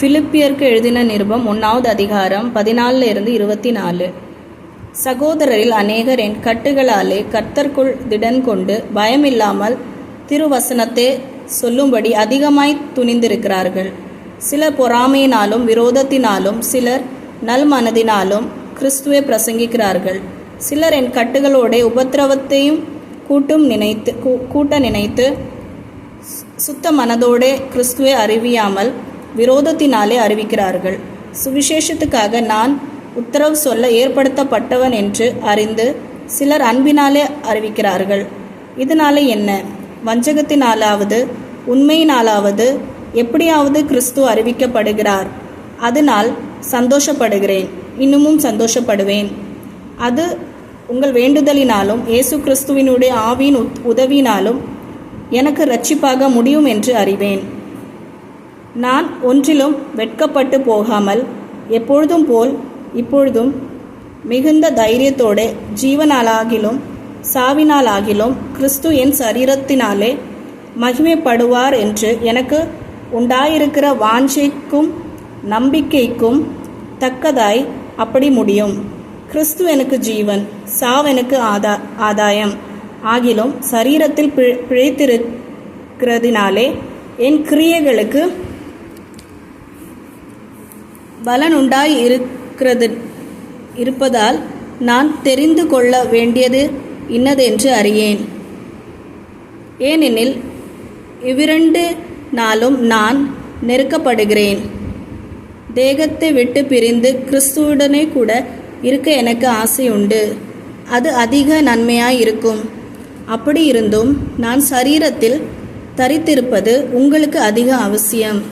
பிலிப்பியருக்கு எழுதின நிருபம் ஒன்றாவது அதிகாரம் பதினாலில் இருந்து இருபத்தி நாலு சகோதரரில் அநேகர் என் கட்டுகளாலே கர்த்தர்க்குள் திடன் கொண்டு பயமில்லாமல் திருவசனத்தை சொல்லும்படி அதிகமாய் துணிந்திருக்கிறார்கள். சிலர் பொறாமையினாலும் விரோதத்தினாலும் சிலர் நல் மனதினாலும் கிறிஸ்துவை பிரசங்கிக்கிறார்கள். சிலர் என் கட்டுகளோட உபத்திரவத்தையும் கூட்டும் நினைத்து கூ- கூட்ட நினைத்து சுத்த மனதோடே கிறிஸ்துவை அறிவியாமல் விரோதத்தினாலே அறிவிக்கிறார்கள். சுவிசேஷத்துக்காக நான் உத்தரவு சொல்ல ஏற்படுத்தப்பட்டவன் என்று அறிந்து சிலர் அன்பினாலே அறிவிக்கிறார்கள். இதனாலே என்ன? வஞ்சகத்தினாலாவது உண்மையினாலாவது எப்படியாவது கிறிஸ்து அறிவிக்கப்படுகிறார். அதனால் சந்தோஷப்படுகிறேன். இன்னமும் சந்தோஷப்படுவேன். அது உங்கள் வேண்டுதலினாலும் இயேசு கிறிஸ்துவினுடைய ஆவியின் உத்- உதவியினாலும் எனக்கு ரட்சிப்பாக முடியும் என்று அறிவேன். நான் ஒன்றிலும் வெட்கப்பட்டு போகாமல் எப்பொழுதும் போல் இப்பொழுதும் மிகுந்த தைரியத்தோடு ஜீவனாலாகிலும் சாவினாலாகிலும் கிறிஸ்து என் சரீரத்தினாலே மகிமைப்படுவார் என்று எனக்கு உண்டாயிருக்கிற வாஞ்சைக்கும் நம்பிக்கைக்கும் தக்கதாய் அப்படி முடியும். கிறிஸ்து எனக்கு ஜீவன் சாவ் எனக்கு ஆதா ஆதாயம். ஆகிலும் சரீரத்தில் பிழைத்திருக்கிறதினாலே என் கிரியைகளுக்கு பலனுண்டாய் இருக்கிறது இருப்பதால் நான் தெரிந்து கொள்ள வேண்டியது இன்னதென்று அறியேன். ஏனெனில் இவ்விரண்டு நாளும் நான் நெருக்கப்படுகிறேன். தேகத்தை விட்டு பிரிந்து கிறிஸ்துவுடனே கூட இருக்க எனக்கு ஆசையுண்டு. அது அதிக நன்மையாய் இருக்கும். அப்படி இருந்தும் நான் சரீரத்தில் தரித்திருப்பது உங்களுக்கு அதிக அவசியம்.